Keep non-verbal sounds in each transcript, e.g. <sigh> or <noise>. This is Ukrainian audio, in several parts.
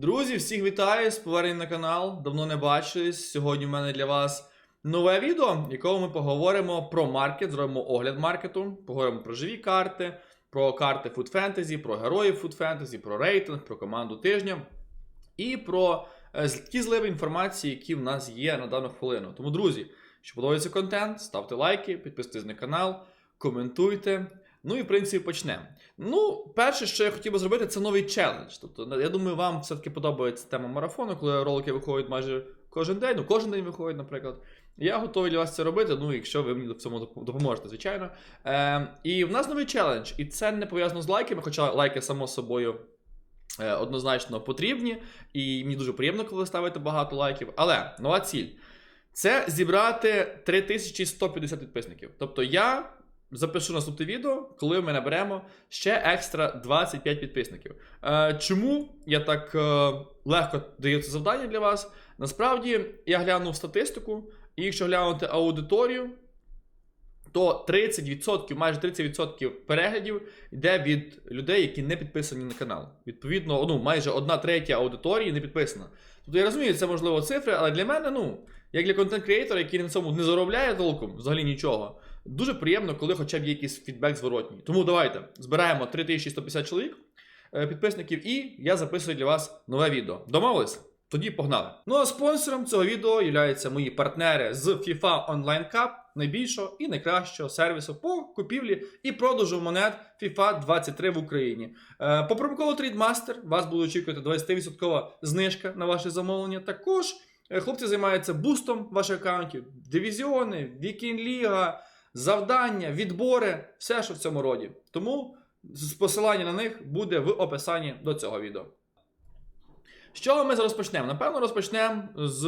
Друзі, всіх вітаю з поверненням на канал. Давно не бачились. Сьогодні в мене для вас нове відео, в якому ми поговоримо про маркет, зробимо огляд маркету, поговоримо про живі карти, про карти Food Fantasy, про героїв Food Fantasy, про рейтинг, про команду тижня і про е, ті зливи інформації, які в нас є на дану хвилину. Тому, друзі, якщо подобається контент, ставте лайки, підписуйтесь на канал, коментуйте. Ну і в принципі почнемо. Ну, перше, що я хотів би зробити, це новий челендж. Тобто, я думаю, вам все-таки подобається тема марафону, коли ролики виходять майже кожен день, ну кожен день виходить, наприклад. Я готовий для вас це робити, ну якщо ви мені в цьому допоможете, звичайно. Е, і в нас новий челендж, і це не пов'язано з лайками, хоча лайки, само собою, е, однозначно потрібні, і мені дуже приємно, коли ви ставите багато лайків. Але нова ціль це зібрати 3150 підписників. Тобто я запишу наступне відео, коли ми наберемо ще екстра 25 підписників. Е, чому я так е, легко даю це завдання для вас? Насправді я глянув статистику, і якщо глянути аудиторію, то 30%, майже 30% переглядів йде від людей, які не підписані на канал. Відповідно, ну, майже одна третя аудиторії не підписана. Тобто я розумію, це можливо цифри, але для мене, ну, як для контент-креатора, який на цьому не заробляє толком, взагалі нічого, дуже приємно, коли хоча б є якийсь фідбек зворотній. Тому давайте збираємо 3150 чоловік е, підписників, і я записую для вас нове відео. Домовились? Тоді погнали. Ну а спонсором цього відео являються мої партнери з FIFA Online Cup, найбільшого і найкращого сервісу по купівлі і продажу монет FIFA 23 в Україні. Е, По промокоду Trade вас буде очікувати 20% знижка на ваше замовлення. Також е, хлопці займаються бустом ваших аккаунтів, дивізіони, вікінг-ліга, завдання, відбори, все, що в цьому роді. Тому посилання на них буде в описанні до цього відео. З чого ми зараз почнемо? Напевно, розпочнемо з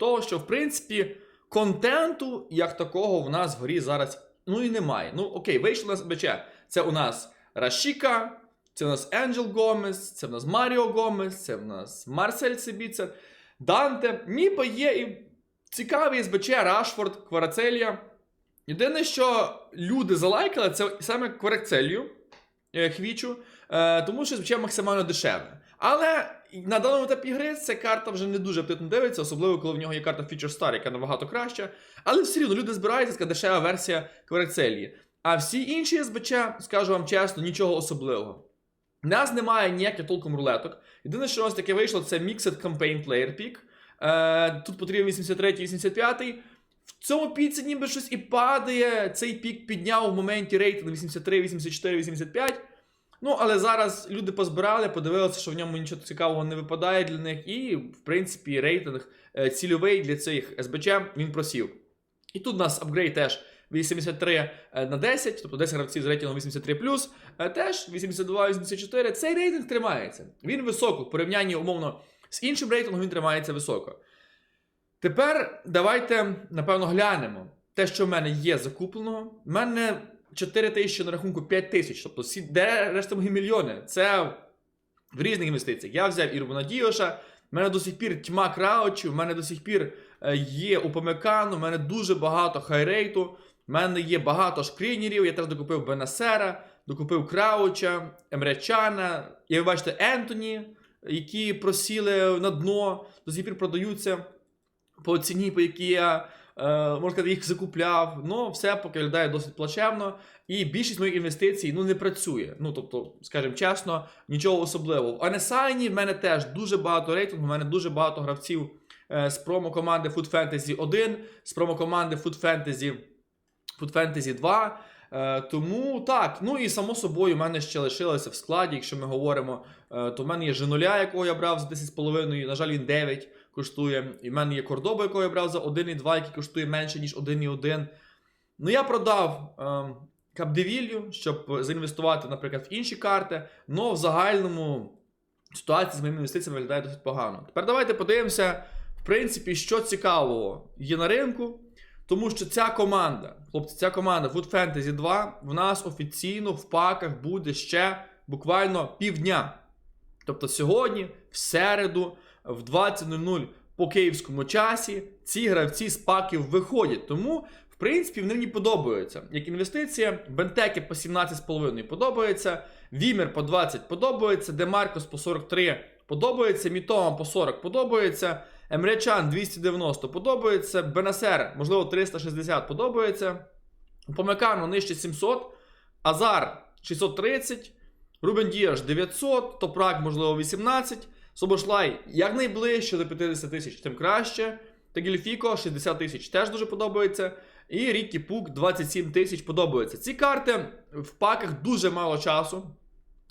того, що в принципі контенту як такого в нас вгорі зараз ну і немає. Ну окей, вийшло на СБЧ. Це у нас Рашіка, це у нас Енджел Гомес, це в нас Маріо Гомес, це в нас Марсель Сибіцер, Данте. Ніби є і цікаві СБЧ, Рашфорд, Кварацелія. Єдине, що люди залайкали, це саме Кварацелію е, Хвічу, е, тому що СБЧ максимально дешеве. Але на даному етапі гри ця карта вже не дуже апетитно дивиться, особливо коли в нього є карта Feature Star, яка набагато краща. Але все рівно люди збираються, така дешева версія Кварацелії. А всі інші СБЧ, скажу вам чесно, нічого особливого. У нас немає ніяких толком рулеток. Єдине, що у нас таке вийшло, це Mixed Campaign Player Pick. Е, тут потрібен 83 85 В цьому піці ніби щось і падає. Цей пік підняв в моменті рейтинг 83, 84, 85. Ну, але зараз люди позбирали, подивилися, що в ньому нічого цікавого не випадає для них, і, в принципі, рейтинг е, цільовий для цих СБЧ він просів. І тут у нас апгрейд теж 83 на 10, тобто 10 гравців з рейтингом 83 е, теж 82-84. Цей рейтинг тримається. Він високо в порівнянні умовно з іншим рейтингом він тримається високо. Тепер давайте, напевно, глянемо те, що в мене є закупленого. У мене 4 тисячі на рахунку 5 тисяч. Тобто, всі, де решта мої мільйони? Це в різних інвестиціях. Я взяв Ірву Надіоша, в мене до сих пір тьма краучів, в мене до сих пір е, є Упамекану, в мене дуже багато хайрейту, в мене є багато шкрінерів, я теж докупив Бенасера, докупив Крауча, Емречана, і ви бачите Ентоні, які просіли на дно, до сих пір продаються по ціні, по якій я е, можна сказати, їх закупляв. Ну, все поки виглядає досить плачевно. І більшість моїх інвестицій ну, не працює. Ну, тобто, скажімо чесно, нічого особливого. В Анесайні в мене теж дуже багато рейтингу, в мене дуже багато гравців е, з промо-команди Food Fantasy 1, з промо-команди Food Fantasy, Food Fantasy 2. Е, тому так, ну і само собою, в мене ще лишилося в складі, якщо ми говоримо, то в мене є Женоля, якого я брав за 10,5, на жаль, він 9 коштує. І в мене є Кордоба, якого я брав за 1,2, який коштує менше, ніж 1,1. Ну, я продав е, Капдевілью, щоб заінвестувати, наприклад, в інші карти. але в загальному ситуація з моїми інвестиціями виглядає досить погано. Тепер давайте подивимося, в принципі, що цікавого є на ринку. Тому що ця команда, хлопці, ця команда Food Fantasy 2 в нас офіційно в паках буде ще буквально півдня. Тобто сьогодні, в середу, в 20.00 по київському часі, ці гравці з паків виходять. Тому, в принципі, вони мені подобаються. Як інвестиція, бентеки по 17,5 подобається, Вімер по 20 подобається, Демаркос по 43 подобається, Мітома по 40 подобається, Емречан 290 подобається, Бенасер, можливо, 360 подобається. Помекану нижче 700, Азар 630, Рубен Діаш 900, Топрак, можливо, 18, Собошлай якнайближче до 50 тисяч, тим краще. Тегільфіко 60 тисяч теж дуже подобається. І Рікі Пук 27 тисяч подобається. Ці карти в паках дуже мало часу.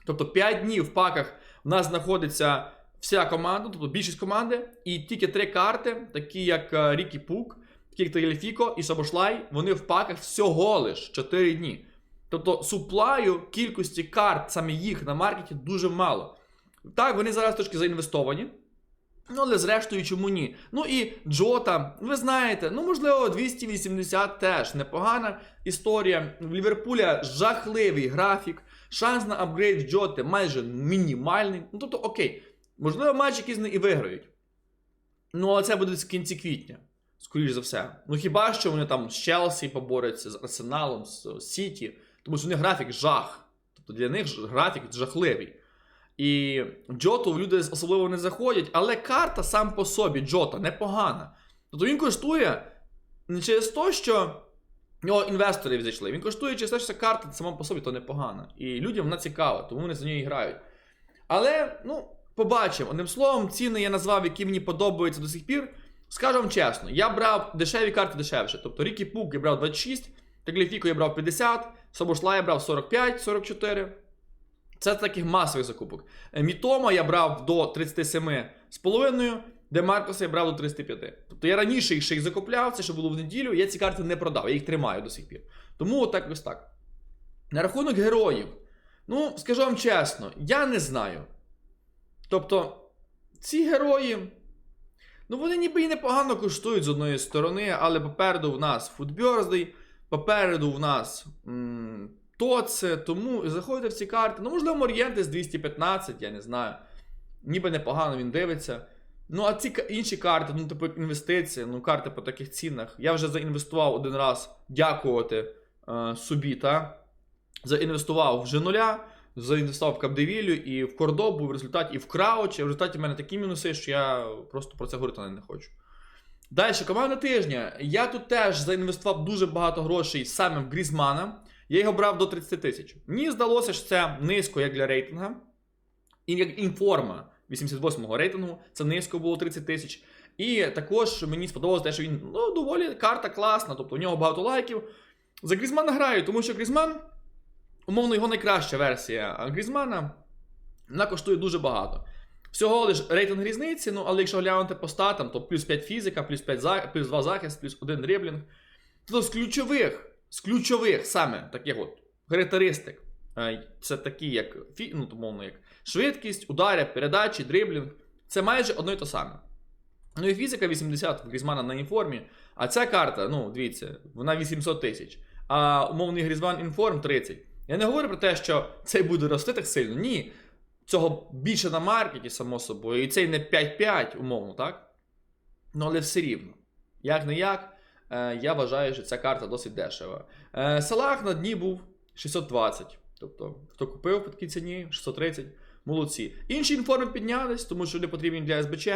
Тобто 5 днів в паках в нас знаходиться вся команда, тобто більшість команди, і тільки три карти, такі як е, Рікі Пук, такі як Тегельфіко і Собошлай, вони в паках всього лиш 4 дні. Тобто суплаю кількості карт, саме їх на маркеті, дуже мало. Так, вони зараз трошки заінвестовані. Ну, але зрештою, чому ні? Ну і Джота, ви знаєте, ну можливо, 280 теж непогана історія. В Ліверпуля жахливий графік, шанс на апгрейд Джоти майже мінімальний. Ну тобто, окей, можливо, матч якийсь не і виграють. Ну, але це буде в кінці квітня, скоріш за все. Ну хіба що вони там з Челсі поборються, з Арсеналом, з Сіті, тому що у них графік жах. Тобто для них графік жахливий. І Джоту люди особливо не заходять, але карта сам по собі, Джота, непогана. Тобто він коштує не через те, що в нього інвестори зайшли. Він коштує через те, що карта сама по собі то непогана. І людям вона цікава, тому вони за нею грають. Але, ну, побачимо. Одним словом, ціни я назвав, які мені подобаються до сих пір. Скажу вам чесно, я брав дешеві карти дешевше. Тобто Рікі Пук я брав 26, Тагліфіко я брав 50, Собошла я брав 45-44. Це таких масових закупок. Е, Мітома я брав до 37,5, де Маркоса я брав до 35. Тобто я раніше їх ще їх закупляв, це ще було в неділю, я ці карти не продав, я їх тримаю до сих пір. Тому отак ось так. На рахунок героїв. Ну, скажу вам чесно, я не знаю. Тобто, ці герої. Ну, вони ніби і непогано коштують з одної сторони, але попереду в нас Footbirthday, попереду в нас м, Тоце, тому і заходите в ці карти. Ну, можливо, Морієнтес 215, я не знаю. Ніби непогано він дивиться. Ну, а ці інші карти, ну, типу інвестиції, ну, карти по таких цінах. Я вже заінвестував один раз дякувати е, собі, та? Заінвестував в Женуля, заінвестував в Капдевілю і в Кордобу, в результаті, і в Краучі. В результаті в мене такі мінуси, що я просто про це говорити не хочу. Далі, команда тижня. Я тут теж заінвестував дуже багато грошей саме в Грізмана. Я його брав до 30 тисяч. Мені здалося, що це низько як для рейтинга. І як інформа 88-го рейтингу, це низько було 30 тисяч. І також мені сподобалося те, що він ну, доволі карта класна, тобто у нього багато лайків. За Грізмана граю, тому що Грізман, умовно, його найкраща версія Грізмана, вона коштує дуже багато. Всього лиш рейтинг різниці, ну але якщо глянути по статам, то плюс 5 фізика, плюс 5 за... плюс 2 захист, плюс 1 дриблінг. Тобто з ключових, з ключових саме таких от характеристик, е, це такі, як ну, умовно, як швидкість, удари, передачі, дриблінг. Це майже одно і те саме. Ну і фізика 80 в Грізмана на інформі. А ця карта, ну, дивіться, вона 800 тисяч. А умовний Грізман інформ 30. Я не говорю про те, що цей буде рости так сильно. Ні. Цього більше на маркеті, само собою, і цей не 5-5, умовно, так? Ну, але все рівно. Як не як, я вважаю, що ця карта досить дешева. Е, Салах на дні був 620. Тобто, хто купив по такій ціні, 630, молодці. Інші інформи піднялись, тому що вони потрібні для СБЧ.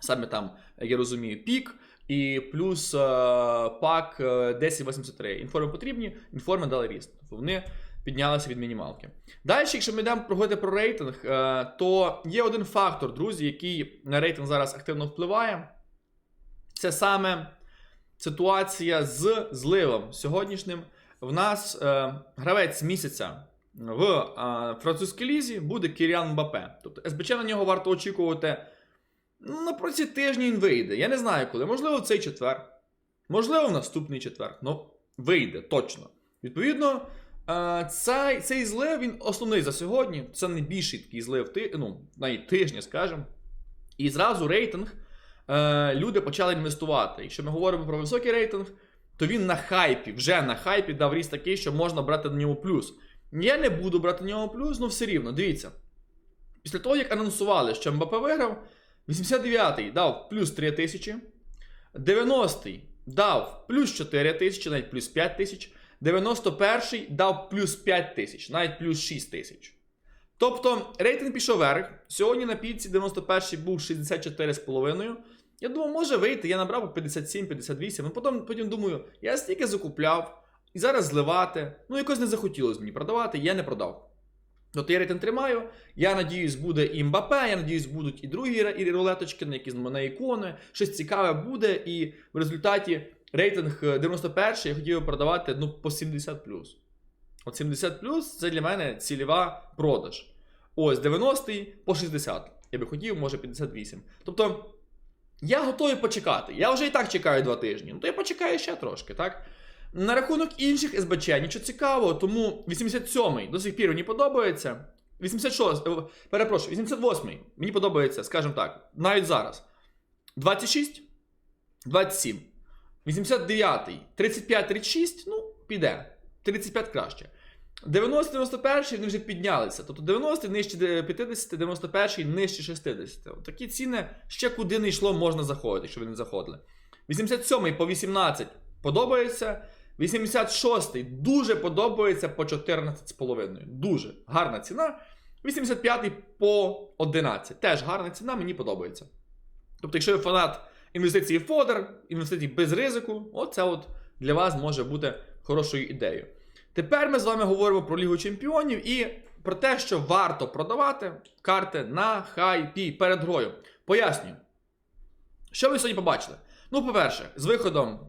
Саме там, як я розумію, пік. І плюс е, пак е, 1083. Інформи потрібні, інформи дали ріст. Тобто вони піднялися від мінімалки. Далі, якщо ми йдемо проговорити про рейтинг, е, то є один фактор, друзі, який на рейтинг зараз активно впливає. Це саме ситуація з зливом сьогоднішнім. В нас е, гравець місяця в е, французькій лізі буде Кіріан Мбапе. Тобто СБЧ на нього варто очікувати. Ну, на протязі тижня він вийде. Я не знаю коли. Можливо, в цей четвер. Можливо, в наступний четвер. Ну, вийде точно. Відповідно, е, цей, цей злив він основний за сьогодні. Це найбільший такий злив ти, ну, навіть тижня, скажімо. І зразу рейтинг е, люди почали інвестувати. Якщо ми говоримо про високий рейтинг, то він на хайпі, вже на хайпі дав ріст такий, що можна брати на нього плюс. Я не буду брати на нього плюс, ну все рівно, дивіться. Після того, як анонсували, що МБП виграв, 89-й дав плюс 3 тисячі, 90-й дав плюс 4 тисячі, навіть плюс 5 тисяч, 91-й дав плюс 5 тисяч, навіть плюс 6 тисяч. Тобто рейтинг пішов вверх. Сьогодні на піці 91-й був 64,5. Я думав, може вийти, я набрав по 57-58. Ну потім, потім думаю, я стільки закупляв, і зараз зливати. Ну, якось не захотілося мені продавати, я не продав. Тобто я рейтинг тримаю. Я надіюсь, буде і Мбапе, я надіюсь, будуть і другі і рулеточки, на якісь на ікони. Щось цікаве буде, і в результаті рейтинг е, 91 я хотів продавати ну, по 70 От 70 це для мене цільова продаж. Ось 90-й по 60. Я би хотів, може 58. Тобто, я готовий почекати. Я вже і так чекаю два тижні. Ну то я почекаю ще трошки, так? На рахунок інших СБЧ нічого цікавого, тому 87-й до сих пір мені подобається. 86, е, перепрошую, 88-й мені подобається, скажімо так, навіть зараз. 26, 27. 89-й, 35-36, ну, піде. 35 краще. 90-91 вони вже піднялися. Тобто 90 нижче 50, 91 нижче 60. От Такі ціни ще куди не йшло, можна заходити, ви не заходили. 87 по 18 подобається. 86 дуже подобається по 14,5. Дуже гарна ціна. 85 по 11. Теж гарна ціна, мені подобається. Тобто, якщо ви фанат інвестицій в фодер, інвестицій без ризику, оце от для вас може бути хорошою ідеєю. Тепер ми з вами говоримо про Лігу Чемпіонів і про те, що варто продавати карти на хайпі перед грою. Пояснюю. Що ви сьогодні побачили? Ну, по-перше, з виходом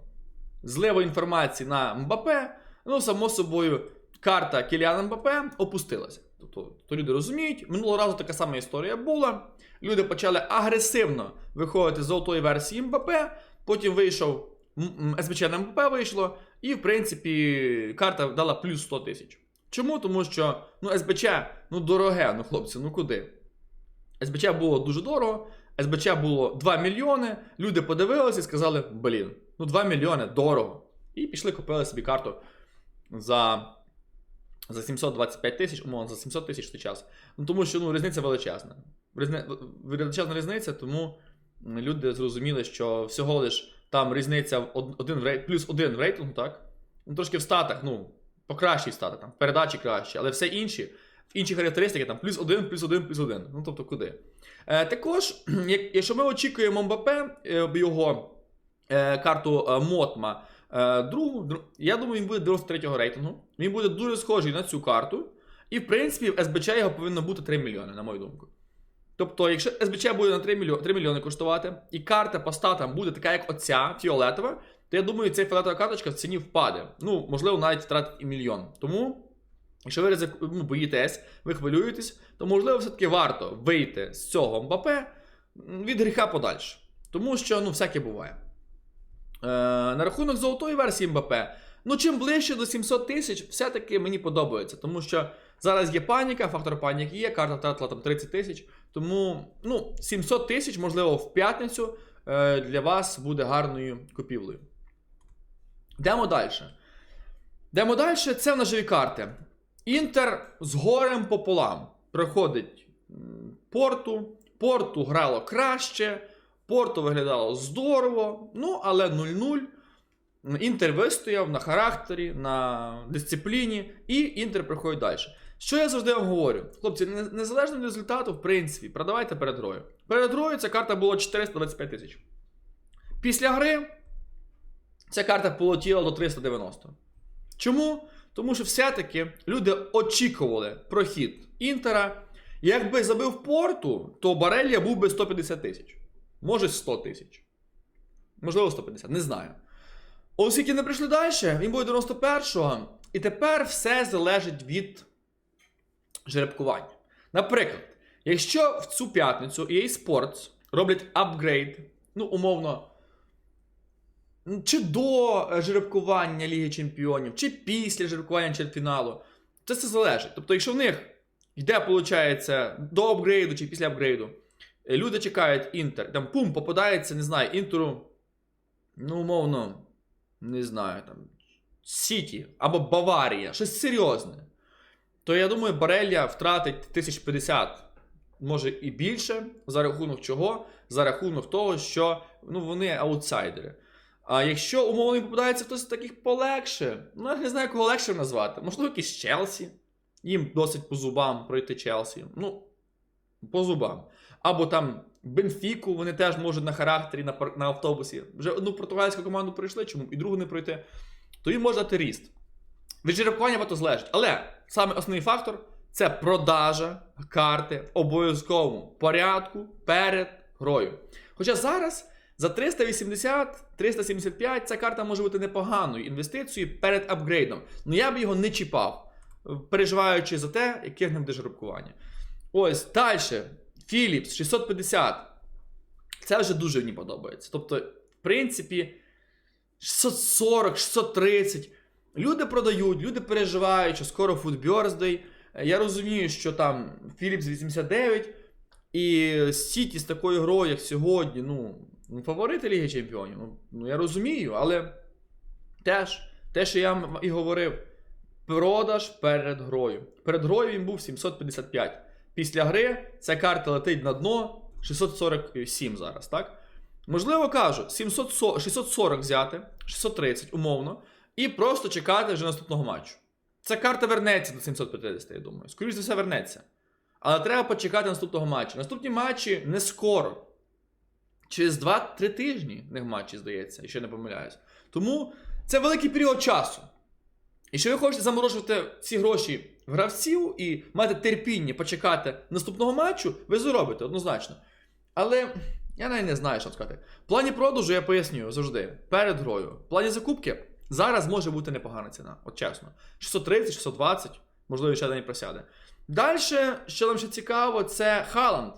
зливу інформації на Мбапе, ну, само собою, карта Кіліана Мбапе опустилася. Тобто, то люди розуміють, минулого разу така сама історія була. Люди почали агресивно виходити з золотої версії Мбапе, потім вийшов СБЧ МБП вийшло, і, в принципі, карта дала плюс 100 тисяч. Чому? Тому що ну, СБЧ ну, дороге, ну хлопці, ну куди? СБЧ було дуже дорого, СБЧ було 2 мільйони. Люди подивилися і сказали: блін, ну 2 мільйони дорого. І пішли, купили собі карту за, за 725 тисяч, умовно, за 700 тисяч в той час. Ну тому що ну, різниця величезна. Різни... Величезна різниця, тому люди зрозуміли, що всього лиш там різниця один в рей... плюс один в рейтингу, так? Ну, трошки в статах, ну, покращі стати, там, передачі кращі, але все інші, інші характеристики там плюс один, плюс один, плюс один. Ну, тобто куди? Е, також, <clears throat> як, якщо ми очікуємо Мбапе, е, його е, карту е, Мотма, е, другу, дру- я думаю, він буде 93-го рейтингу. Він буде дуже схожий на цю карту. І, в принципі, в СБЧ його повинно бути 3 мільйони, на мою думку. Тобто, якщо СБЧ буде на 3 мільйони, 3 мільйони коштувати, і карта по статам буде така, як оця, фіолетова, то я думаю, ця фіолетова карточка в ціні впаде. Ну, можливо, навіть втратить і мільйон. Тому, якщо ви ну, боїтесь, ви хвилюєтесь, то можливо все-таки варто вийти з цього Мбапе від гріха подальше. Тому що ну, всяке буває. Е, на рахунок золотої версії Мбапе, ну чим ближче до 700 тисяч, все-таки мені подобається, тому що зараз є паніка, фактор паніки є, карта втратила там 30 тисяч. Тому ну, 700 тисяч, можливо, в п'ятницю е, для вас буде гарною купівлею. Йдемо далі. Йдемо далі, це в нас живі карти. Інтер з горем пополам проходить порту. Порту грало краще, порту виглядало здорово, ну але 0-0. Інтер вистояв на характері, на дисципліні, і Інтер проходить далі. Що я завжди говорю? Хлопці, незалежно від результату, в принципі, продавайте перед грою. Перед грою ця карта була 425 тисяч. Після гри ця карта полетіла до 390. Чому? Тому що все-таки люди очікували прохід Інтера. Якби забив порту, то Барелія був би 150 тисяч. Може 100 тисяч. Можливо, 150, не знаю. Оскільки не прийшли далі, він буде 91-го. І тепер все залежить від жеребкування. Наприклад, якщо в цю п'ятницю EA Sports роблять апгрейд, ну, умовно, чи до е, жеребкування Ліги Чемпіонів, чи після жеребкування чвертьфіналу, це все залежить. Тобто, якщо в них йде, виходить, до апгрейду чи після апгрейду, е, люди чекають інтер, там пум, попадається, не знаю, інтеру, ну, умовно, не знаю, там, Сіті або Баварія, щось серйозне то я думаю, Барелля втратить 1050, може і більше, за рахунок чого? За рахунок того, що ну, вони аутсайдери. А якщо умовно їм попадається хтось з таких полегше, ну я не знаю, кого легше назвати. Можливо, якийсь Челсі, їм досить по зубам пройти Челсі. Ну, по зубам. Або там Бенфіку, вони теж можуть на характері, на, на автобусі. Вже одну португальську команду пройшли, чому і другу не пройти. То їм може дати ріст. Від жеребкування багато залежить. Але саме основний фактор це продажа карти в обов'язковому порядку перед грою. Хоча зараз за 380-375 ця карта може бути непоганою інвестицією перед апгрейдом. Ну я б його не чіпав, переживаючи за те, яке в ним буде жеребкування. Ось далі. Philips 650. Це вже дуже мені подобається. Тобто, в принципі, 640, 630. Люди продають, люди переживають, що скоро. Е, Я розумію, що там Philips 89 і Сіті з такою грою, як сьогодні, ну, фаворити Ліги Чемпіонів. Ну, ну я розумію, але теж те, що я вам і говорив, продаж перед грою. Перед грою він був 755. Після гри ця карта летить на дно 647 зараз, так? Можливо, кажу, 740, 640 взяти, 630 умовно, і просто чекати вже наступного матчу. Ця карта вернеться до 750, я думаю. Скоріше за все, вернеться. Але треба почекати наступного матчу. Наступні матчі не скоро. Через 2-3 тижні в них матчі, здається, якщо я не помиляюсь. Тому це великий період часу. І якщо ви хочете заморожувати ці гроші гравців і мати терпіння почекати наступного матчу, ви зробите однозначно. Але я навіть не знаю, що сказати. В плані продажу я пояснюю завжди перед грою. В плані закупки зараз може бути непогана ціна, от чесно. 630, 620, можливо, ще навіть просяде. Далі, що нам ще цікаво, це Халанд.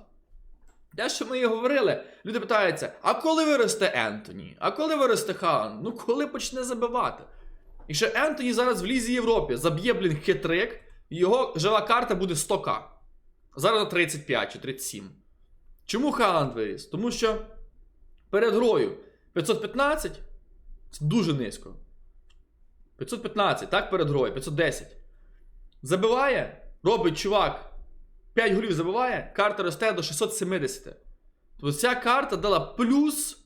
Те, що ми і говорили, люди питаються: а коли виросте Ентоні? А коли виросте Халанд? Ну коли почне забивати? Якщо Ентоні зараз в Лізі Європі заб'є, блін, хитрик, його жива карта буде 100к. Зараз на 35 чи 37. Чому Халанд виріс? Тому що перед грою 515 це дуже низько. 515, так, перед грою, 510. Забиває, робить чувак 5 голів забиває, карта росте до 670. Тобто ця карта дала плюс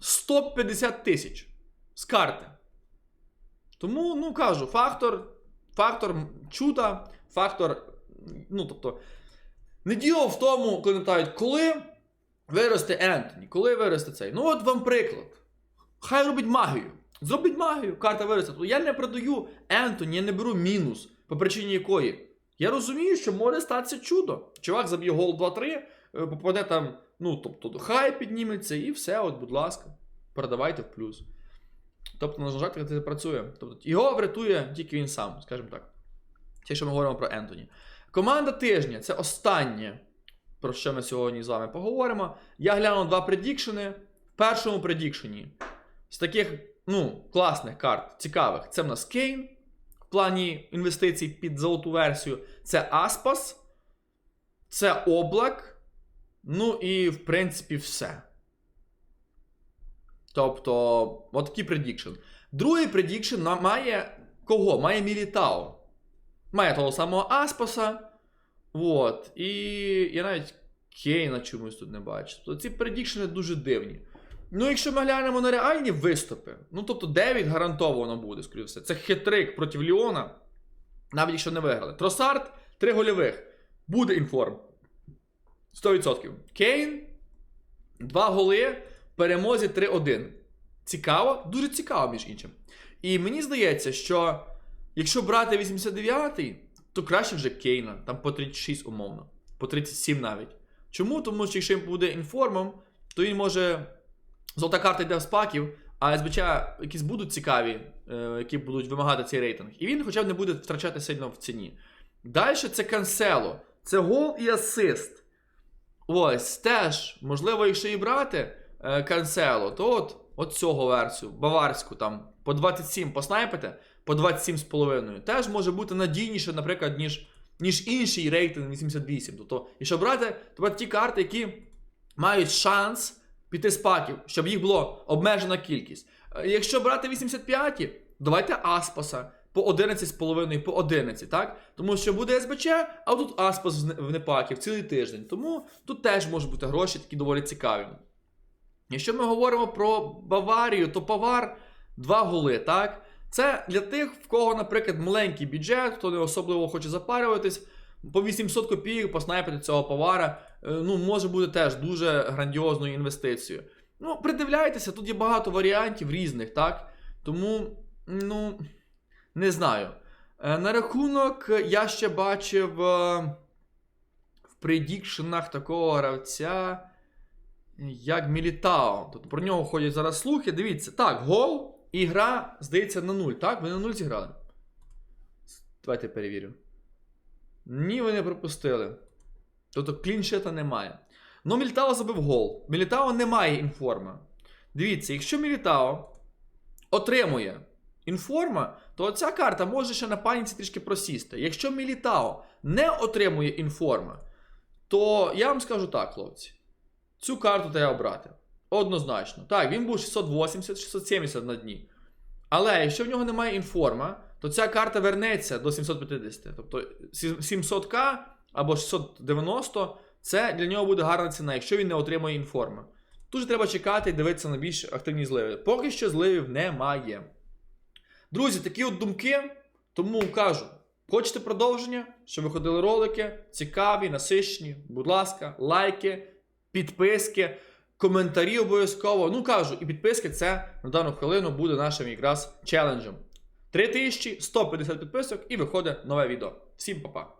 150 тисяч з карти. Тому, ну кажу, фактор, фактор чуда, фактор. Ну, тобто, не діло в тому, коли питають, коли виросте Ентоні, коли виросте цей. Ну, от вам приклад. Хай робить магію. Зробить магію, карта виросте. Тобто я не продаю Ентоні, я не беру мінус, по причині якої. Я розумію, що може статися чудо. Чувак заб'є гол 2-3, е, попаде там, ну, тобто, хай підніметься і все, от, будь ласка, передавайте в плюс. Тобто, на жаль, це працює. Тобто, його врятує тільки він сам, скажімо так. Це, що ми говоримо про Ентоні. Команда тижня це останнє, про що ми сьогодні з вами поговоримо. Я глянув два предікшени. В першому предікшені з таких ну, класних карт, цікавих, це в нас Кейн. В плані інвестицій під золоту версію. Це Аспас, це Облак. Ну і, в принципі, все. Тобто, от такий предікшн. Другий предікшн має кого? Має Мілітао. Має того самого Аспаса. От. І я навіть Кейна чомусь тут не бачу. Тобто ці предікшени дуже дивні. Ну, якщо ми глянемо на реальні виступи, ну тобто 9 гарантовано буде, скоріше все. Це хитрик проти Ліона, навіть якщо не виграли. Тросард 3 гольових. Буде інформ. 100%. Кейн 2 голи перемозі 3-1. Цікаво, дуже цікаво, між іншим. І мені здається, що якщо брати 89-й, то краще вже Кейна, там по 36 умовно, по 37 навіть. Чому? Тому що якщо він буде інформом, то він може. Золота карта йде з паків, а СБЧ якісь будуть цікаві, е, які будуть вимагати цей рейтинг. І він хоча б не буде втрачати сильно в ціні. Далі це кансело. Це гол і асист. Ось теж, можливо, якщо і брати кансело, то от, от цього версію, баварську, там по 27 поснайпите, по 27,5. Теж може бути надійніше, наприклад, ніж, ніж інший рейтинг 88. Тобто, якщо брати, то ті карти, які мають шанс піти з паків, щоб їх було обмежена кількість. Е, Якщо брати 85, давайте Аспаса по 11,5 по 11, так? Тому що буде СБЧ, а тут Аспас в не- в непаків цілий тиждень. Тому тут теж можуть бути гроші такі доволі цікаві. Якщо ми говоримо про Баварію, то Павар 2 голи, так? Це для тих, в кого, наприклад, маленький бюджет, хто не особливо хоче запарюватись, по 800 копійок поснайпити цього повара, е, ну, може бути теж дуже грандіозною інвестицією. Ну, придивляйтеся, тут є багато варіантів різних, так? Тому, ну, не знаю. Е, На рахунок я ще бачив е, в предікшенах такого гравця, як Мілітао. Тобто про нього ходять зараз слухи. Дивіться, так, гол і гра, здається, на нуль. Так? Ви на нуль зіграли? Давайте перевірю. Ні, ви не пропустили. Тобто кліншета немає. Ну, Мілітао забив гол. Мілітао не має інформа. Дивіться, якщо Мілітао отримує інформа, то ця карта може ще на паніці трішки просісти. Якщо Мілітао не отримує інформа, то я вам скажу так, хлопці. Цю карту треба брати. Однозначно. Так, він був 680-670 на дні. Але якщо в нього немає інформа, то ця карта вернеться до 750. Тобто 700к або 690 це для нього буде гарна ціна, якщо він не отримує інформа. Тут же треба чекати і дивитися на більш активні зливи. Поки що зливів немає. Друзі, такі от думки. Тому кажу: хочете продовження, щоб виходили ролики, цікаві, насичені, будь ласка, лайки, підписки, коментарі обов'язково. Ну кажу, і підписки це на дану хвилину буде нашим якраз челенджем. 3150 підписок і виходить нове відео. Всім па-па!